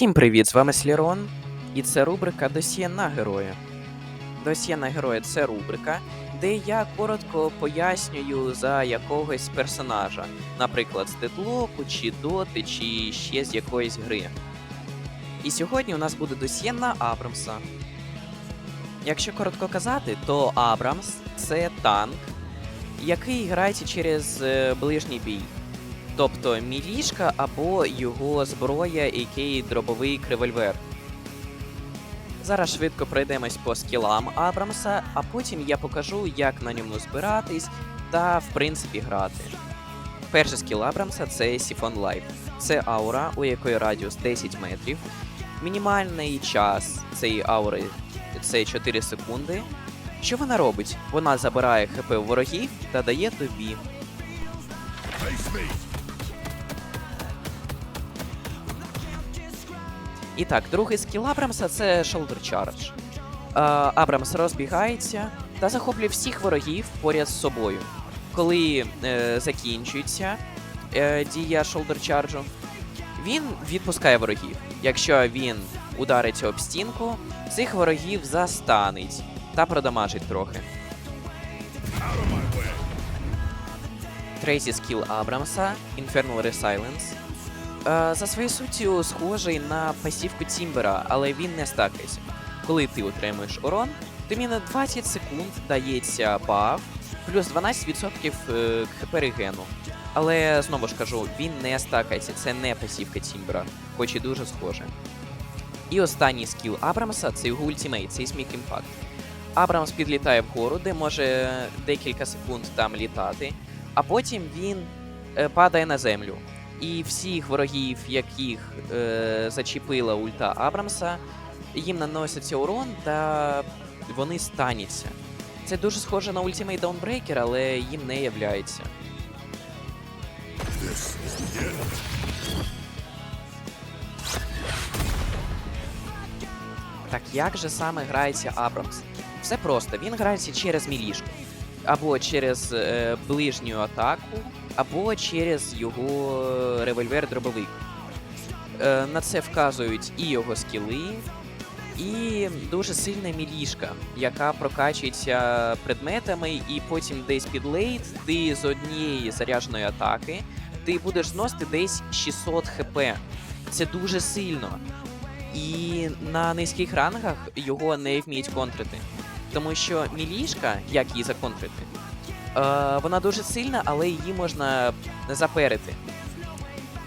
Всім привіт! З вами Слірон, і це рубрика Досьє на героя. Досьє на героя це рубрика, де я коротко пояснюю за якогось персонажа, наприклад, з Дедлоку, чи Доти, чи ще з якоїсь гри. І сьогодні у нас буде досьє на Абрамса. Якщо коротко казати, то Абрамс це танк, який грається через е, ближній бій. Тобто мілішка або його зброя, який дробовий револьвер. Зараз швидко пройдемось по скілам Абрамса, а потім я покажу, як на ньому збиратись та в принципі грати. Перший скіл Абрамса це Сіфон Лайф. Це аура, у якої радіус 10 метрів. Мінімальний час цієї аури це 4 секунди. Що вона робить? Вона забирає ХП у ворогів та дає тобі. І так, другий скіл Абрамса це Shoulder Charge. Е, Абрамс розбігається та захоплює всіх ворогів поряд з собою. Коли е, закінчується е, дія Shoulder Charge, він відпускає ворогів. Якщо він удариться об стінку, цих ворогів застанить та продамажить трохи. Третій скіл Абрамса Infernal Resilience. Е, За своєю суттю схожий на пасівку Тімбера, але він не стакається. Коли ти отримуєш урон, тобі на 20 секунд дається баф, плюс 12% е, хп регену. Але знову ж кажу, він не стакається, це не пасівка Тімбера, хоч і дуже схоже. І останній скіл Абрамса це його ультимейт, Seismic Impact. Абрамс підлітає вгору, де може декілька секунд там літати, а потім він е, падає на землю. І всіх ворогів, яких е, зачепила ульта Абрамса, їм наноситься урон та вони станіться. Це дуже схоже на Ultimate Dawnbreaker, але їм не являється. Так як же саме грається Абрамс? Все просто, він грається через мілішку. Або через е, ближню атаку, або через його револьвер-дробовик. Е, на це вказують і його скіли, і дуже сильна мілішка, яка прокачується предметами, і потім десь під лейт ти з однієї зарядженої атаки ти будеш зносити десь 600 хп. Це дуже сильно. І на низьких рангах його не вміють контрити. Тому що мілішка, як її законтрити, е, вона дуже сильна, але її можна заперити.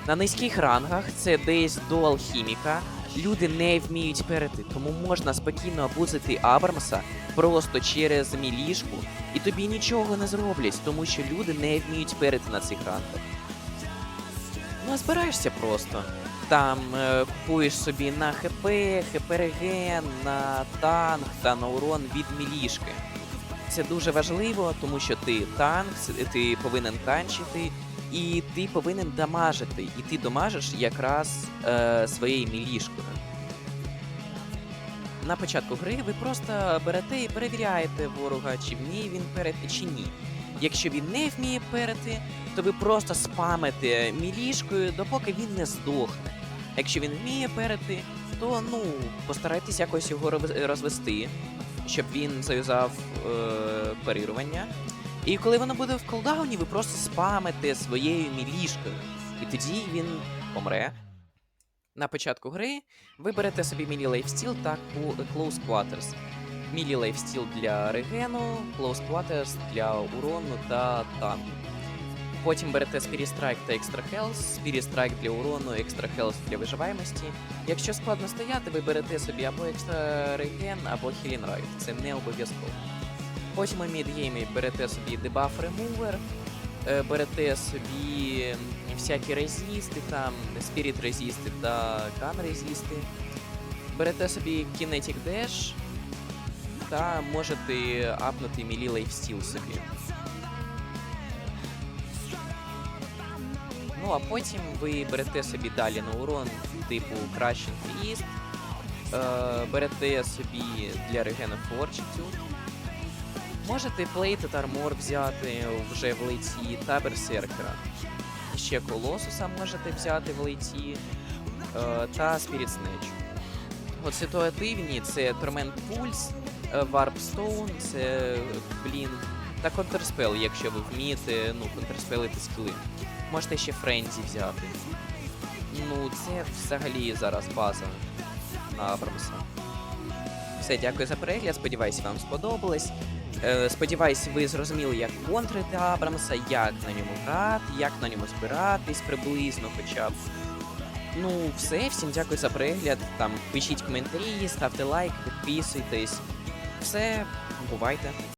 На низьких рангах це десь до алхіміка. Люди не вміють перити, тому можна спокійно абузити Абрамса просто через мілішку, і тобі нічого не зроблять, тому що люди не вміють перити на цих рангах. Ну, а збираєшся просто. Там е, купуєш собі на ХП, ХП реген, на танк та на урон від мілішки. Це дуже важливо, тому що ти танк, ти повинен танчити, і ти повинен дамажити. І ти дамажиш якраз е, своєю мілішкою. На початку гри ви просто берете і перевіряєте ворога, чи вміє він перити, чи ні. Якщо він не вміє перити, то ви просто спамите мілішкою, допоки він не здохне. Якщо він вміє перити, то ну постарайтесь якось його розвести, щоб він зав'язав е, парирування. І коли воно буде в колдауні, ви просто спамите своєю мілішкою. І тоді він помре. На початку гри ви берете собі мілі лайфстіл та Close Quarters. Мілі лайфстіл для регену, Close Quarters для урону та танку. Потім берете Spirit Strike та Extra Health, Spirit Strike для урону, Extra Health для виживаємості. Якщо складно стояти, ви берете собі або Extra Regen, або Healing Ride. Це не обов'язково. Потім у мідгеймі берете собі Debuff Remover, берете собі всякі резісти, там Spirit резісти та Gun резісти. Берете собі Kinetic Dash та можете апнути мілі лайфстіл собі. Ну а потім ви берете собі далі на урон, типу Crushing Fist, е, берете собі для регену Fortitude. Можете Plated Armor взяти вже в лейті та Берсеркера. Ще Колосуса можете взяти в лейті. е, та Spirit Snatch. От ситуативні це е, Warp Stone, це Blink та Counterspell, якщо ви вмієте ну, контрспелити скіли. Можете ще Frenzy взяти. Ну, це взагалі зараз база Абрамса. Все, дякую за перегляд. Сподіваюсь, вам сподобалось. Е, сподіваюсь, ви зрозуміли, як контрити Абрамса, як на ньому грати, як на ньому збиратись приблизно хоча б. Ну, все, всім дякую за перегляд. Там пишіть коментарі, ставте лайк, підписуйтесь. Все, бувайте.